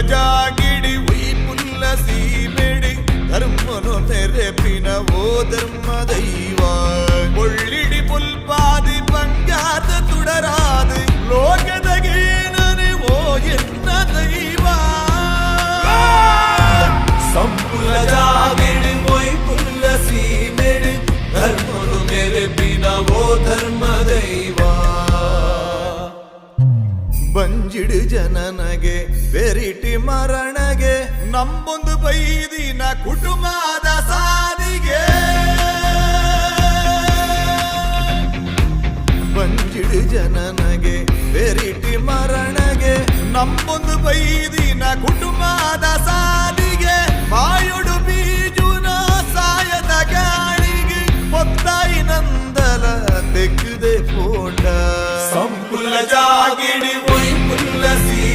ಪ್ರಜಾಗಿಡಿ ವೈಪುಲ್ಲ ಸೀಬೇಡಿ ಧರ್ಮನು ತೆರೆಪಿನ ಓ ಧರ್ಮ ದೈವ ಒಳ್ಳಿಡಿ ಪುಲ್ಪಾದಿ ಪಂಗಾತ ತುಡರಾದು ಲೋಕದ ಗೀನನೆ ಓ ಎನ್ನ ದೈವ ಸಂಪುಲ ಜಾಗಿಡಿ ವೈಪುಲ್ಲ ಸೀಬೇಡಿ ಧರ್ಮ ಬಂಜಿಡು ಜನನಗೆ, ಬೆರಿಟಿ ಮರಣಗೆ ನಂಬೊಂದು ಬೈದಿನ ಕುಟುಂಬದ ಸಾರಿಗೆ ಬಂಜಿಡು ಜನನಗೆ, ಬೆರಿಟಿ ಮರಣಗೆ ನಂಬೊಂದು ಬೈದಿನ ಕುಟುಂಬದ ಸಾಲಿಗೆ ಮಾಯುಡು ಬೀಜುನ ಸಾಯದ ಗಾಳಿಗೆ, ಒತ್ತಾಯಿ ನಂದಲ సంపుల జాగిడి వైపుల్ల సీ